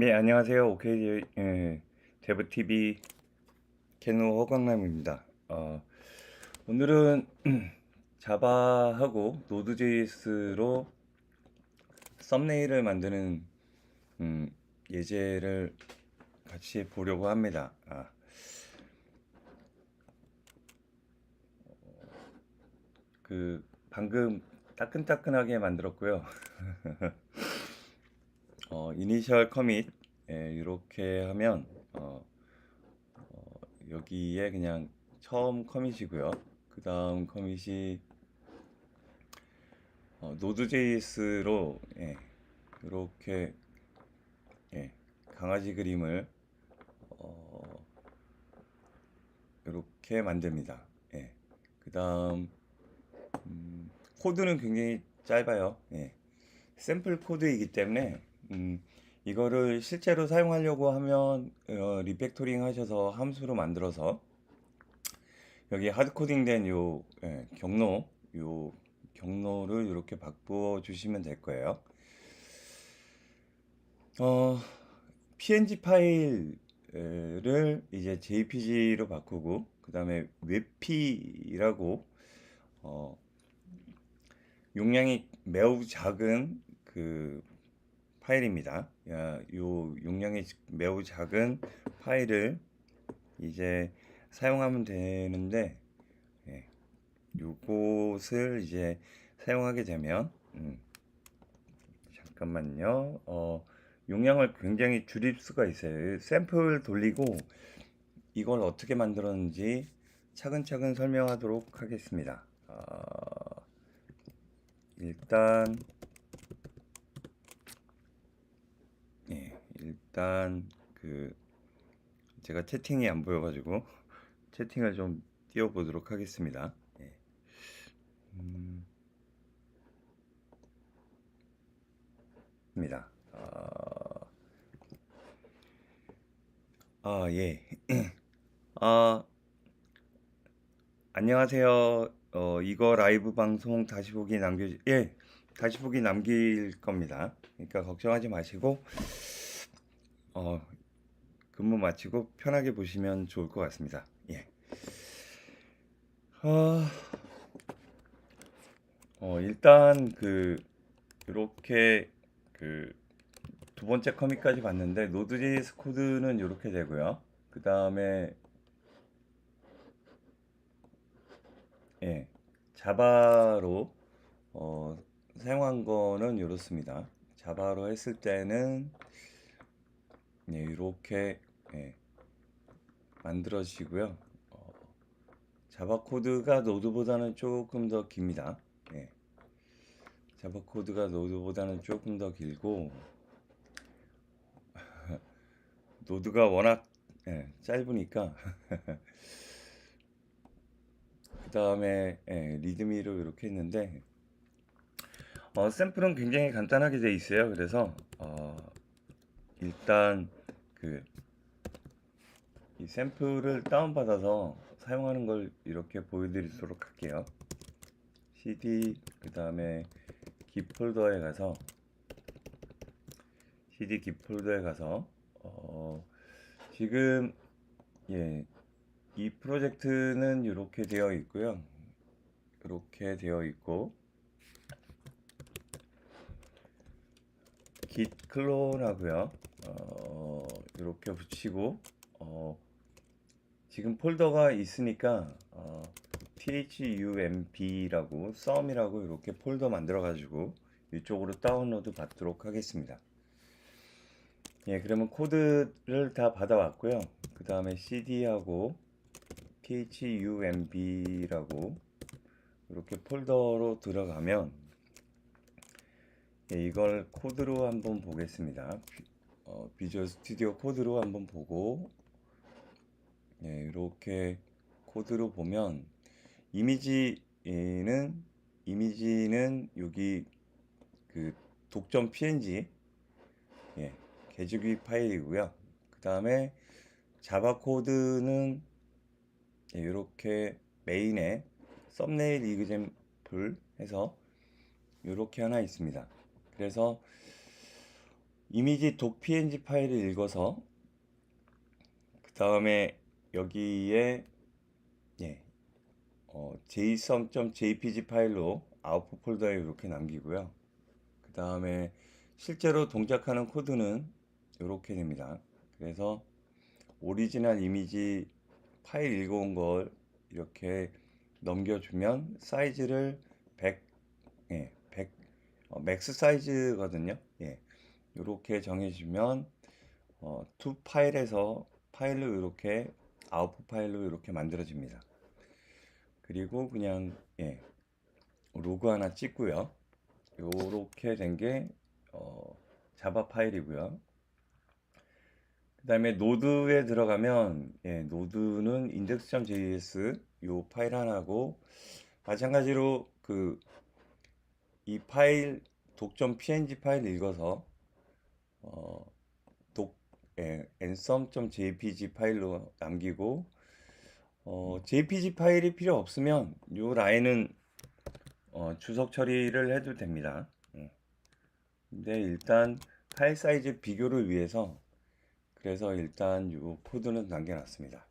네, 안녕하세요. 오케이, 예, 데브TV 캐노 허광남입니다. 어, 오늘은 자바하고 노드.js로 썸네일을 만드는 음, 예제를 같이 보려고 합니다. 아, 그 방금 따끈따끈하게 만들었고요. 어, 이니셜 커밋 예, 이렇게 하면 어, 어, 여기에 그냥 처음 커밋이고요. 그 다음 커밋이 어, 노드.js로 예, 이렇게 예, 강아지 그림을 어, 이렇게 만듭니다. 예, 그 다음 음, 코드는 굉장히 짧아요. 예, 샘플 코드이기 때문에 음, 이거를 실제로 사용하려고 하면 어, 리팩토링 하셔서 함수로 만들어서 여기 하드코딩 된 요 예, 경로 요 경로를 이렇게 바꾸어 주시면 될 거예요. 어, png 파일을 이제 jpg로 바꾸고 그 다음에 웹p라고 어, 용량이 매우 작은 그 파일입니다. 야, 요 용량이 매우 작은 파일을 이제 사용하면 되는데 예, 요것을 이제 사용하게 되면 음, 잠깐만요. 어, 용량을 굉장히 줄일 수가 있어요. 샘플 돌리고 이걸 어떻게 만들었는지 차근차근 설명하도록 하겠습니다. 어, 일단 예, 일단 그 제가 채팅이 안 보여가지고 채팅을 좀 띄워보도록 하겠습니다. 예. 음, 입니다. 아, 아, 예. 아, 안녕하세요. 어, 이거 라이브 방송 다시 보기 남겨, 예, 다시 보기 남길 겁니다. 그러니까 걱정하지 마시고, 어, 근무 마치고 편하게 보시면 좋을 것 같습니다. 예. 어, 어, 일단 그, 이렇게 그, 두 번째 커밋까지 봤는데, 노드.js 코드는 이렇게 되고요. 그 다음에, 예, 자바로, 어, 사용한 거는 이렇습니다. 자바로 했을 때는, 예, 이렇게, 예, 만들어지고요. 어, 자바 코드가 노드보다는 조금 더 깁니다. 예. 자바 코드가 노드보다는 조금 더 길고 노드가 워낙 예, 짧으니까 그 다음에 예, 리드미로 이렇게 했는데 어, 샘플은 굉장히 간단하게 돼 있어요. 그래서 어, 일단 그 이 샘플을 다운받아서 사용하는 걸 이렇게 보여드리도록 할게요. cd 그 다음에 기 폴더에 가서 cd 기 폴더에 가서 어, 지금 예, 이 프로젝트는 이렇게 되어 있고요. 이렇게 되어 있고 git 클론 하고요. 어, 이렇게 붙이고 어, 지금 폴더가 있으니까 어, thump라고 썸이라고 이렇게 폴더 만들어 가지고 이쪽으로 다운로드 받도록 하겠습니다. 예, 그러면 코드를 다 받아왔고요. 그 다음에 cd하고 thump라고 이렇게 폴더로 들어가면 예, 이걸 코드로 한번 보겠습니다. 어, 비주얼 스튜디오 코드로 한번 보고 예, 이렇게 코드로 보면 이미지는 이미지는 여기 그 독점 png 예, 개주기 파일이고요. 그 다음에 자바 코드는 예, 이렇게 메인에 썸네일 이그젠플 해서 이렇게 하나 있습니다. 그래서 이미지 독 png 파일을 읽어서 그 다음에 여기에 예, 어, json.jpg 파일로 아웃풋 폴더에 이렇게 남기고요. 그 다음에 실제로 동작하는 코드는 이렇게 됩니다. 그래서 오리지널 이미지 파일 읽어온 걸 이렇게 넘겨주면 사이즈를 100, 예, 100, 어, 맥스 사이즈거든요. 예, 이렇게 정해주면 어, 투 파일에서 파일로 이렇게 아웃풋 파일로 이렇게 만들어집니다. 그리고 그냥 예, 로그 하나 찍고요. 요렇게 된게 어, 자바 파일이고요. 그 다음에 노드에 들어가면 예, 노드는 index.js 요 파일 하나고 마찬가지로 그 이 파일 독.png 파일 읽어서 어, 독 예, ansom.jpg 파일로 남기고 어, jpg 파일이 필요 없으면 요 라인은 어, 주석 처리를 해도 됩니다. 예. 근데 일단 파일 사이즈 비교를 위해서 그래서 일단 요 코드는 남겨놨습니다.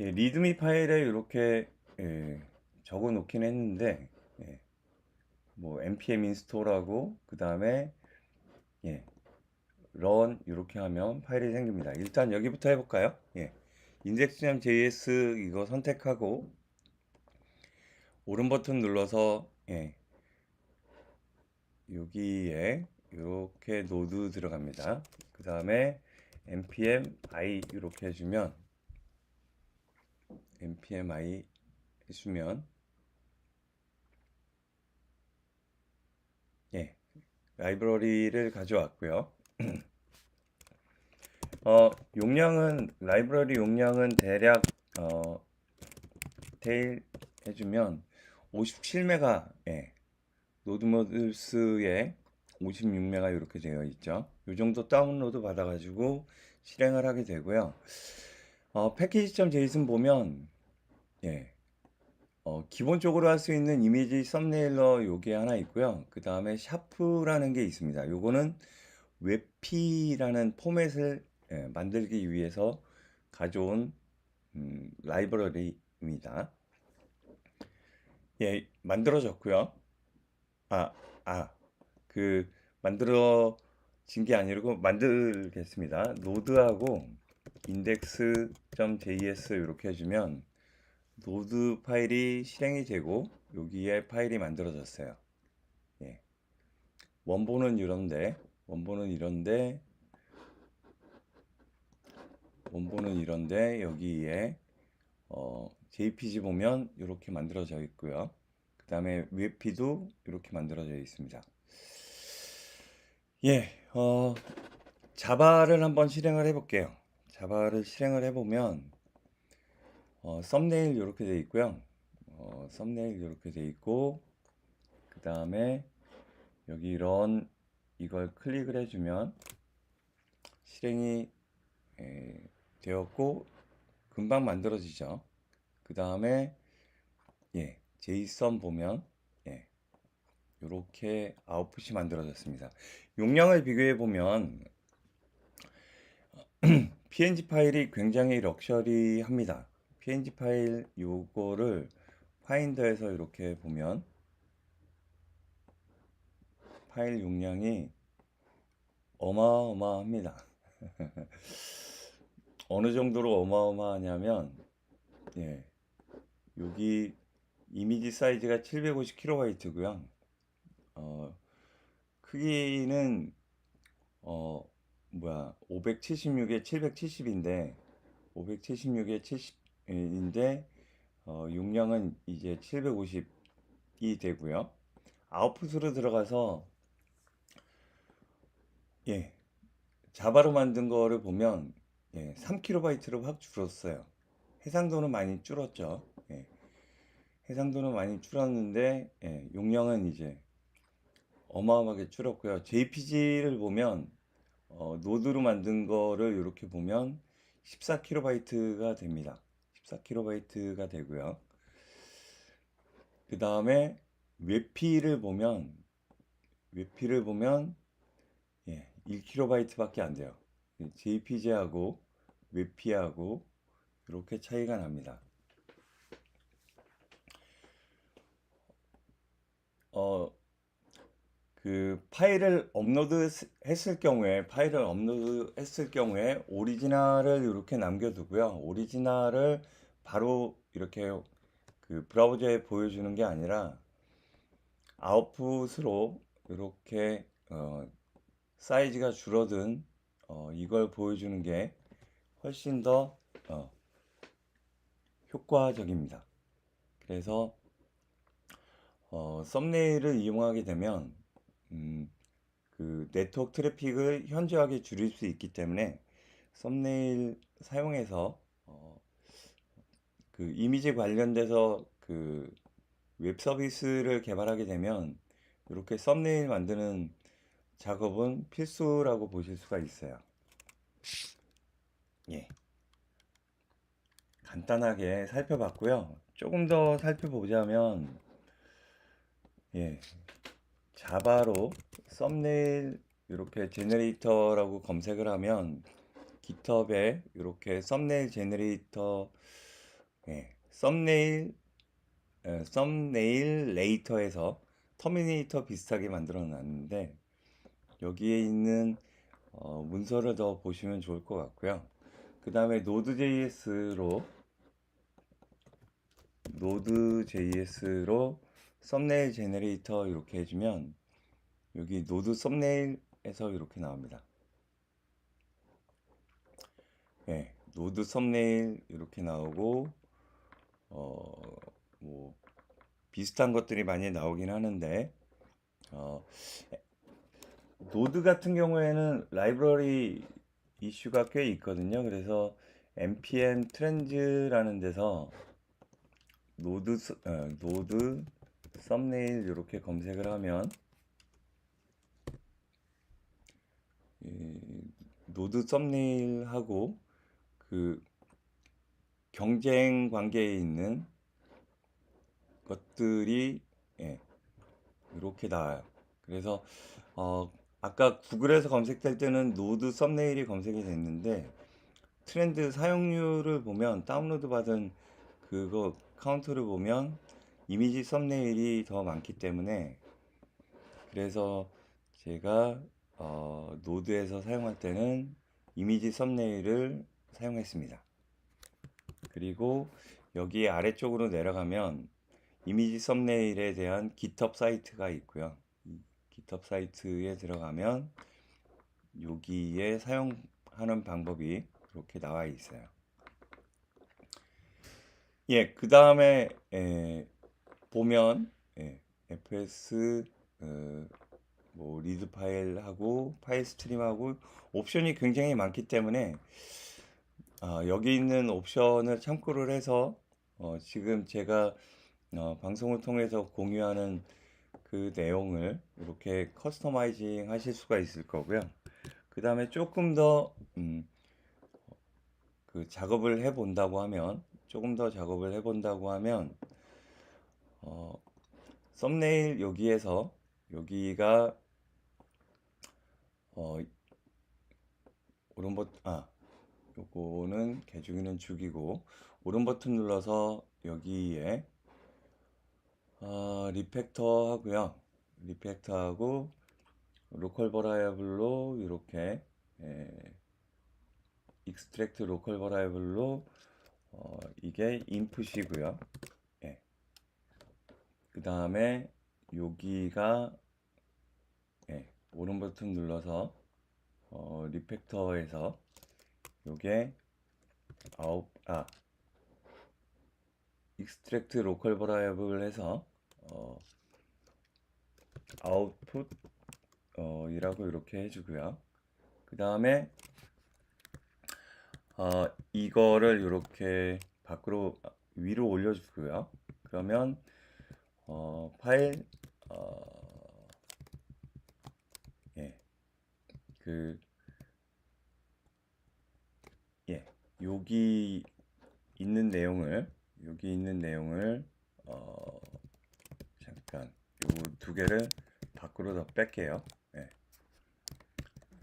예, 리드미 파일에 이렇게 예, 적어 놓긴 했는데 예, 뭐 npm install하고 그 다음에 예, run 이렇게 하면 파일이 생깁니다. 일단 여기부터 해볼까요? 예, index.js 이거 선택하고 오른 버튼 눌러서 예, 여기에 이렇게 노드 들어갑니다. 그 다음에 npm i 이렇게 해주면 npm i 해주면 예 라이브러리를 가져왔고요. 어 용량은 라이브러리 용량은 대략 어 테일 해주면 57메가 예 노드모드스에 56메가 이렇게 되어 있죠. 이 정도 다운로드 받아가지고 실행을 하게 되고요. 어, 패키지.json 보면 예, 어, 기본적으로 할 수 있는 이미지 썸네일러 요게 하나 있고요. 그 다음에 샤프라는 게 있습니다. 요거는 웹피라는 포맷을 예, 만들기 위해서 가져온 음, 라이브러리입니다. 예, 만들어졌고요. 아, 아, 그 만들어진 게 아니고 만들겠습니다. 노드하고 index.js 이렇게 해주면 노드 파일이 실행이 되고 여기에 파일이 만들어졌어요. 예. 원본은 이런데 원본은 이런데 원본은 이런데 여기에 어, JPG 보면 이렇게 만들어져 있고요. 그 다음에 웹피도 이렇게 만들어져 있습니다. 예, 어, 자바를 한번 실행을 해볼게요. 자바를 실행을 해보면 어, 썸네일 이렇게 돼 있고요. 어, 썸네일 이렇게 돼 있고 그 다음에 여기 이런 이걸 클릭을 해주면 실행이 에, 되었고 금방 만들어지죠. 그 다음에 예, 제이선 보면 예, 이렇게 아웃풋이 만들어졌습니다. 용량을 비교해 보면 PNG 파일이 굉장히 럭셔리합니다. PNG 파일 요거를 파인더에서 이렇게 보면 파일 용량이 어마어마합니다. 어느 정도로 어마어마하냐면 예, 여기 이미지 사이즈가 750kb고요. 어, 크기는 어 뭐야 576에 770인데 576에 70 인데 어, 용량은 이제 750이 되고요. 아웃풋으로 들어가서 예 자바로 만든 거를 보면 예, 3kb로 확 줄었어요. 해상도는 많이 줄었죠. 예. 해상도는 많이 줄었는데 예, 용량은 이제 어마어마하게 줄었고요. JPG를 보면 어, 노드로 만든 거를 이렇게 보면 14kB가 됩니다. 14kB가 되고요. 그 다음에 웹피를 보면 웹피를 보면 1kB밖에 안 돼요. JPG하고 웹피하고 이렇게 차이가 납니다. 어, 그 파일을 업로드 했을 경우에 파일을 업로드 했을 경우에 오리지널을 이렇게 남겨두고요. 오리지널을 바로 이렇게 그 브라우저에 보여주는 게 아니라 아웃풋으로 이렇게 어, 사이즈가 줄어든 어, 이걸 보여주는 게 훨씬 더 어, 효과적입니다. 그래서 어, 썸네일을 이용하게 되면 음, 그 네트워크 트래픽을 현저하게 줄일 수 있기 때문에 썸네일 사용해서 어, 그 이미지 관련돼서 그 웹 서비스를 개발하게 되면 이렇게 썸네일 만드는 작업은 필수라고 보실 수가 있어요. 예. 간단하게 살펴봤고요. 조금 더 살펴보자면 예. 자바로 썸네일 이렇게 제너레이터라고 검색을 하면 깃허브에 이렇게 썸네일 제너레이터 예. 썸네일 에, 썸네일 레이터에서 터미네이터 비슷하게 만들어 놨는데 여기에 있는 어, 문서를 더 보시면 좋을 것 같고요. 그 다음에 노드.js로 노드.js로 썸네일 제너레이터 이렇게 해주면 여기 노드 썸네일에서 이렇게 나옵니다. 예, 노드 썸네일 이렇게 나오고 어, 뭐 비슷한 것들이 많이 나오긴 하는데 어, 노드 같은 경우에는 라이브러리 이슈가 꽤 있거든요. 그래서 npm 트렌즈라는 데서 노드 서- 어, 노드 썸네일 이렇게 검색을 하면 이 노드 썸네일하고 그 경쟁 관계에 있는 것들이 예, 이렇게 나와요. 그래서 어, 아까 구글에서 검색될 때는 노드 썸네일이 검색이 됐는데 트렌드 사용률을 보면 다운로드 받은 그거 카운트를 보면 이미지 썸네일이 더 많기 때문에 그래서 제가 어, 노드에서 사용할 때는 이미지 썸네일을 사용했습니다. 그리고 여기 아래쪽으로 내려가면 이미지 썸네일에 대한 GitHub 사이트가 있고요. 이 GitHub 사이트에 들어가면 여기에 사용하는 방법이 이렇게 나와 있어요. 예, 그 다음에 보면 예, fs 어, 뭐 리드 파일하고 파일 스트림하고 옵션이 굉장히 많기 때문에 아, 여기 있는 옵션을 참고를 해서 어, 지금 제가 어, 방송을 통해서 공유하는 그 내용을 이렇게 커스터마이징 하실 수가 있을 거고요. 그 다음에 조금 더 음, 그 작업을 해 본다고 하면 조금 더 작업을 해 본다고 하면 어, 썸네일 여기에서 여기가 어, 오른 버튼 아 요거는 개중이는 죽이고 오른 버튼 눌러서 여기에 어, 리팩터 하고요. 리팩터 하고 로컬 버라이어블로 이렇게 예, 익스트랙트 로컬 버라이어블로 어, 이게 인풋이고요. 예. 그 다음에 여기가 예, 오른 버튼 눌러서 어, 리팩터에서 요게 아웃 아 익스트랙트 로컬 버라이어블 해서 어, 아웃풋 어, 이라고 이렇게 해주고요. 그 다음에 어, 이거를 이렇게 밖으로 위로 올려주고요. 그러면 어, 파일 어, 예, 그 예, 여기 있는 내용을 여기 있는 내용을 어, 잠깐 요 두 개를 밖으로 더 뺄게요. 예.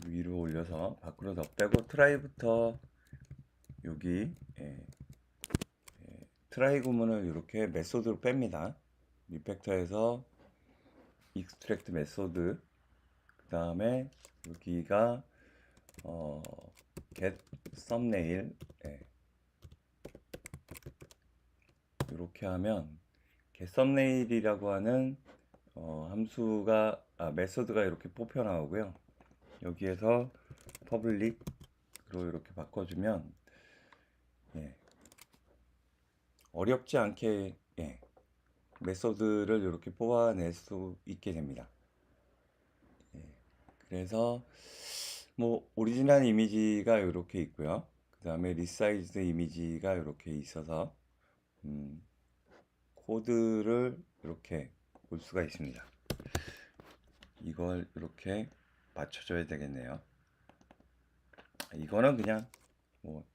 위로 올려서 밖으로 더 빼고 트라이부터 여기 예, 예, 트라이 구문을 이렇게 메소드로 뺍니다. 리팩터에서 익스트랙트 메소드 그 다음에 여기가 어, get 썸네일 예. 이렇게 하면 get 썸네일이라고 하는 어, 함수가 아, 메소드가 이렇게 뽑혀 나오고요. 여기에서 퍼블릭으로 이렇게 바꿔주면 예. 어렵지 않게 예. 메소드를 이렇게 뽑아낼 수 있게 됩니다. 예. 그래서 뭐 오리지널 이미지가 이렇게 있고요. 그 다음에 리사이즈 이미지가 이렇게 있어서 음, 코드를 이렇게 볼 수가 있습니다. 이걸 이렇게 맞춰줘야 되겠네요. 이거는 그냥 뭐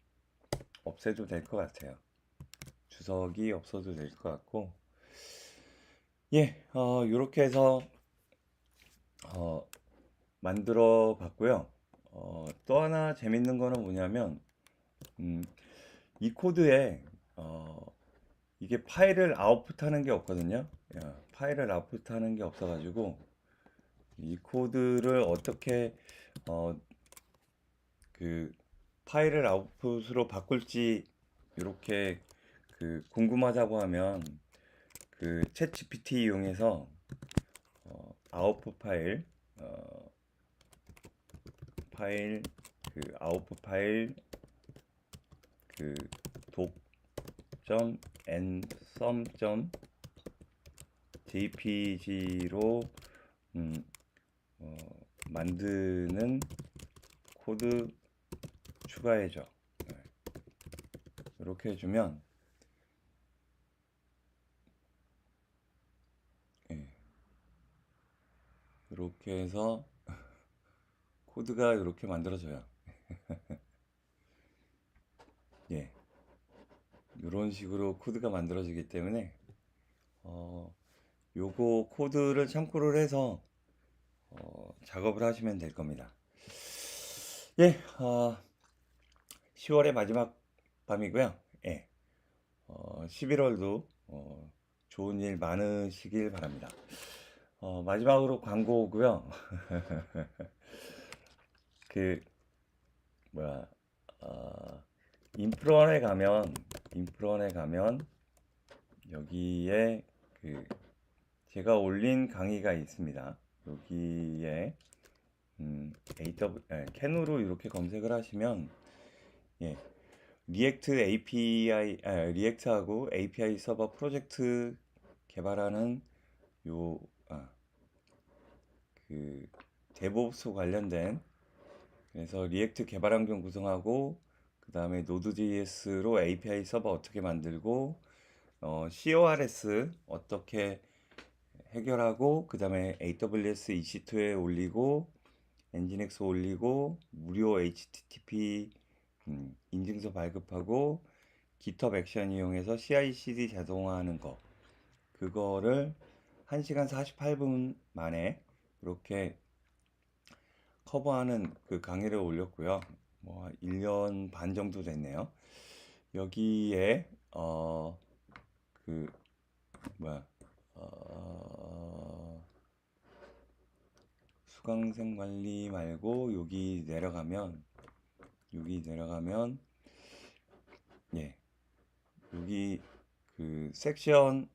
없애도 될 것 같아요. 주석이 없어도 될 것 같고 예, 어, 이렇게 해서 어, 만들어 봤고요. 어, 또 하나 재밌는 거는 뭐냐면 음, 이 코드에 어, 이게 파일을 아웃풋하는 게 없거든요. 야, 파일을 아웃풋하는 게 없어가지고 이 코드를 어떻게 어, 그 파일을 아웃풋으로 바꿀지 이렇게 그 궁금하다고 하면 그챗 GPT 이용해서 어, 아웃풋 파일 어, 파일 그 아웃풋 파일 그 독점 nSum jpg로 음, 어, 만드는 코드 추가해줘. 네. 이렇게 해주면 이렇게 해서 코드가 이렇게 만들어져요. 예. 이런 식으로 코드가 만들어지기 때문에 어, 요거 코드를 참고를 해서 어, 작업을 하시면 될 겁니다. 예, 어, 10월의 마지막 밤이고요. 예, 어, 11월도 어, 좋은 일 많으시길 바랍니다. 어, 마지막으로 광고고요. 그 뭐야, 어, 인프론에 가면 인프론에 가면 여기에 그 제가 올린 강의가 있습니다. 여기에 음, AW, 예, 캔으로 이렇게 검색을 하시면 예, 리액트 API, 아, 리액트하고 API 서버 프로젝트 개발하는 요, 아, 그 데브옵스 관련된 그래서 리액트 개발 환경 구성하고 그 다음에 노드.js로 API 서버 어떻게 만들고 어, CORS 어떻게 해결하고 그 다음에 AWS EC2에 올리고 엔진엑스 올리고 무료 HTTP 음, 인증서 발급하고 GitHub 액션 이용해서 CI/CD 자동화하는 거. 그거를 1시간 48분 만에 이렇게 커버하는 그 강의를 올렸고요. 뭐 1년 반 정도 됐네요. 여기에 어 그 뭐야 어 수강생 관리 말고 여기 내려가면 여기 내려가면 예 여기 그 섹션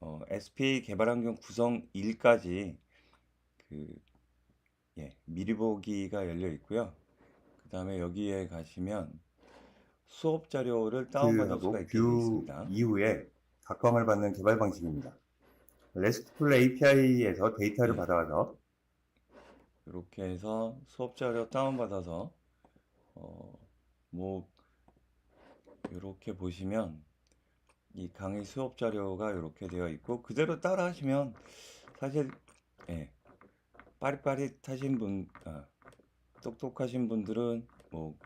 어, SPA 개발 환경 구성 1까지 그 예, 미리 보기가 열려 있고요. 그 다음에 여기에 가시면 수업 자료를 다운받을 뷰하고 수가 있게 되어 뷰 있습니다. 이후에 각광을 받는 개발 방식입니다. RESTful API에서 데이터를 네. 받아와서 이렇게 해서 수업 자료 다운받아서 어, 뭐 이렇게 보시면 이 강의 수업 자료가 이렇게 되어 있고 그대로 따라 하시면 사실 예, 빠릿빠릿하신 분, 아, 똑똑하신 분들은 뭐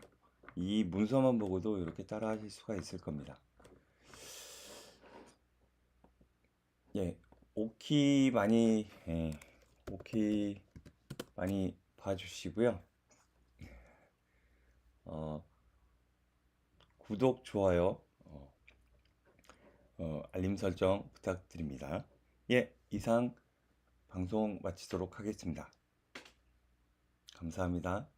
이 문서만 보고도 이렇게 따라 하실 수가 있을 겁니다. 예, 오키 많이 예, 오키 많이 봐주시고요. 어, 구독, 좋아요, 어, 어, 알림 설정 부탁드립니다. 예, 이상 방송 마치도록 하겠습니다. 감사합니다.